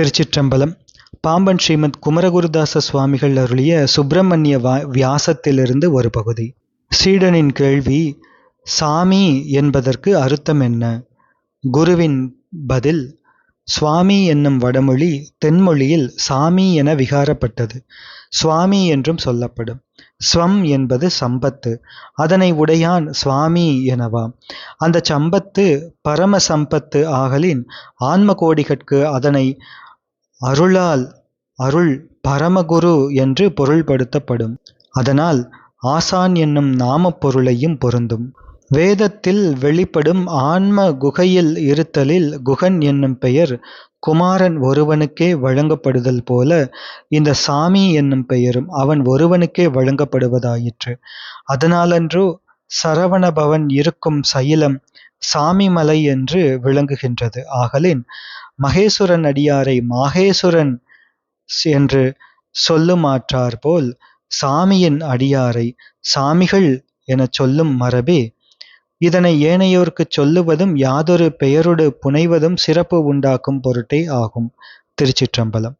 திருச்சிற்றம்பலம். பாம்பன் ஸ்ரீமத் குமரகுருதாச சுவாமிகள் அருளிய சுப்பிரமணிய வா வியாசத்திலிருந்து ஒரு பகுதி. சீடனின் கேள்வி சாமி என்பதற்கு அர்த்தம் என்ன? குருவின் பதில் சுவாமி என்னும் வடமொழி தென்மொழியில் சாமி என விகாரப்பட்டது. சுவாமி என்றும் சொல்லப்படும். ஸ்வம் என்பது சம்பத்து. அதனை உடையான் சுவாமி எனவாம். அந்த சம்பத்து பரம சம்பத்து ஆகலின் ஆன்ம கோடிகட்கு அதனை அருளால் அருள் பரமகுரு என்று பொருள்படுத்தப்படும். அதனால் ஆசான் என்னும் நாமப் பொருளையும் பொருந்தும். வேதத்தில் வெளிப்படும் ஆன்ம குகையில் இருத்தலில் குகன் என்னும் பெயர் குமாரன் ஒருவனுக்கே வழங்கப்படுதல் போல இந்த சாமி என்னும் பெயரும் அவன் ஒருவனுக்கே வழங்கப்படுவதாயிற்று. அதனாலன்றோ சரவணபவன் இருக்கும் சைலம் சாமி மலை என்று விளங்குகின்றது. ஆகலின் மகேசுரன் அடியாரை மாகேசுரன் என்று சொல்லுமாற்றார் போல் சாமியின் அடியாரை சாமிகள் எனச் சொல்லும் மரபே இதனை ஏனையோர்க்குச் சொல்லுவதும் யாதொரு பெயரொடு புனைவதும் சிறப்பு உண்டாக்கும் பொருட்டே ஆகும். திருச்சிற்றம்பலம்.